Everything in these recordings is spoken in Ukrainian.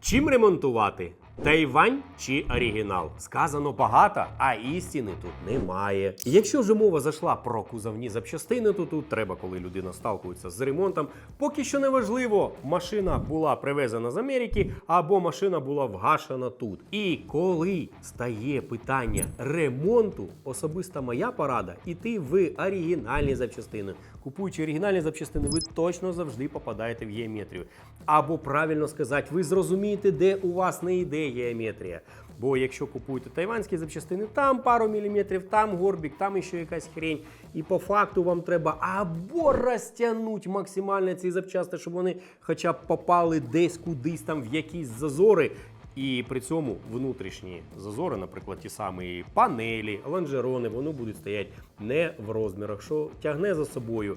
Чим ремонтувати? Тайвань чи оригінал? Сказано багато, а істини тут немає. Якщо вже мова зайшла про кузовні запчастини, то тут треба, коли людина сталкується з ремонтом. Поки що не важливо, машина була привезена з Америки або машина була вгашена тут. І коли стає питання ремонту, особиста моя порада іти в оригінальні запчастини. Купуючи оригінальні запчастини, ви точно завжди попадаєте в геометрію. Або правильно сказати, ви зрозумієте, де у вас не йде геометрія. Бо якщо купуєте тайванські запчастини, там пару міліметрів, там горбік, там ще якась хрень. І по факту вам треба або розтягнути максимально ці запчасти, щоб вони хоча б попали десь кудись там в якісь зазори. І при цьому внутрішні зазори, наприклад, ті самі панелі, лонжерони, вони будуть стояти не в розмірах, що тягне за собою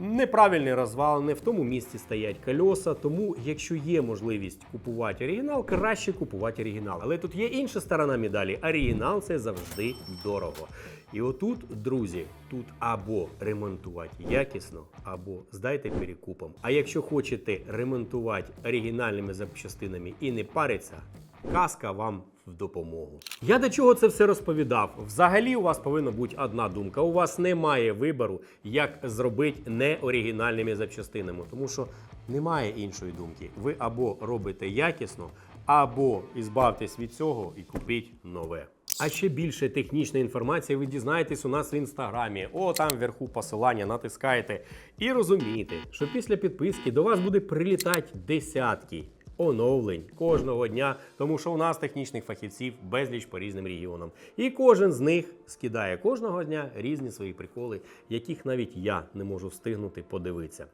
неправильний розвал, не в тому місці стоять кольоса. Тому, якщо є можливість купувати оригінал, краще купувати оригінал. Але тут є інша сторона медалі. Оригінал це завжди дорого. І отут, друзі, тут або ремонтувати якісно, або здайте перекупом. А якщо хочете ремонтувати оригінальними запчастинами і не париться, казка вам в допомогу. Я до чого це все розповідав? Взагалі, у вас повинна бути одна думка. У вас немає вибору, як зробити неоригінальними запчастинами, тому що немає іншої думки. Ви або робите якісно, або ізбавтесь від цього і купіть нове. А ще більше технічної інформації ви дізнаєтесь у нас в інстаграмі. О, там вверху посилання натискаєте. І розумієте, що після підписки до вас буде прилітати десятки оновлень кожного дня, тому що у нас технічних фахівців безліч по різним регіонам. І кожен з них скидає кожного дня різні свої приколи, яких навіть я не можу встигнути подивитися.